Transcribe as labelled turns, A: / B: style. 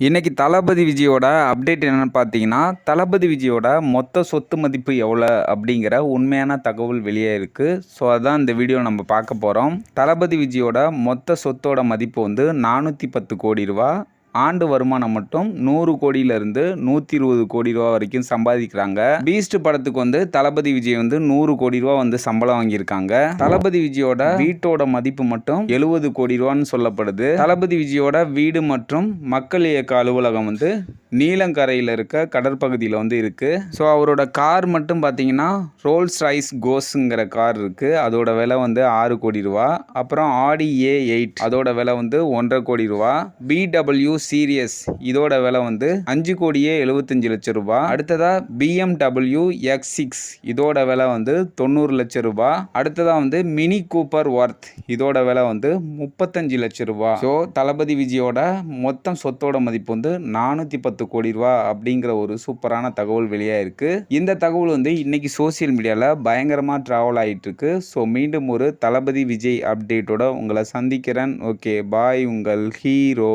A: இன்னைக்கு தளபதி விஜயோட அப்டேட் என்னன்னு பார்த்தீங்கன்னா தளபதி விஜயோட மொத்த சொத்து மதிப்பு எவ்வளோ அப்படிங்கிற உண்மையான தகவல் வெளியே இருக்குது ஸோ அதான் இந்த வீடியோ நம்ம பார்க்க போகிறோம் தளபதி விஜயோட மொத்த சொத்தோட மதிப்பு வந்து நானூற்றி பத்து கோடி ரூபா. ஆண்டு வருமானம் மட்டும் நூறு கோடியிலிருந்து நூற்றி இருபது கோடி ரூபா வரைக்கும் சம்பாதிக்கிறாங்க. பீஸ்ட் படத்துக்கு வந்து தளபதி விஜய் வந்து நூறு கோடி ரூபா வந்து சம்பளம் வாங்கியிருக்காங்க. தளபதி விஜயோட வீட்டோட மதிப்பு மட்டும் எழுபது கோடி ரூபான்னு சொல்லப்படுது. தளபதி விஜயோட வீடு மற்றும் மக்கள் இயக்க அலுவலகம் வந்து நீலங்கரையில் இருக்க கடற்பகுதியில் வந்து இருக்குது ஸோ அவரோட கார் மட்டும் பார்த்தீங்கன்னா ரோல்ஸ் ரைஸ் கோஸுங்கிற கார் இருக்குது அதோட விலை வந்து ஆறு கோடி ரூபா. அப்புறம் ஆடி ஏ எயிட் அதோட விலை வந்து ஒன்றரை கோடி ரூபா. பிடபிள்யூ சீரியஸ் இதோட விலை வந்து அஞ்சு கோடியே எழுபத்தஞ்சு லட்சம் ரூபா. அடுத்ததாக பிஎம்டபிள்யூ எக்ஸ் சிக்ஸ் இதோட விலை வந்து தொண்ணூறு லட்சம் ரூபா. அடுத்ததாக வந்து மினி கூப்பர் ஒர்த் இதோட விலை வந்து முப்பத்தஞ்சு லட்சம் ரூபா. ஸோ தளபதி விஜயோட மொத்தம் சொத்தோட மதிப்பு வந்து நானூற்றி பத்து கோடி ரூபா அப்படிங்கிற ஒரு சூப்பரான தகவல் வெளியாக இருக்குது இந்த தகவல் வந்து இன்னைக்கு சோசியல் மீடியாவில் பயங்கரமாக ட்ராவல் ஆகிட்டு இருக்கு. ஸோ மீண்டும் ஒரு தளபதி விஜய் அப்டேட்டோட உங்களை சந்திக்கிறேன். ஓகே பாய் உங்கள் ஹீரோ.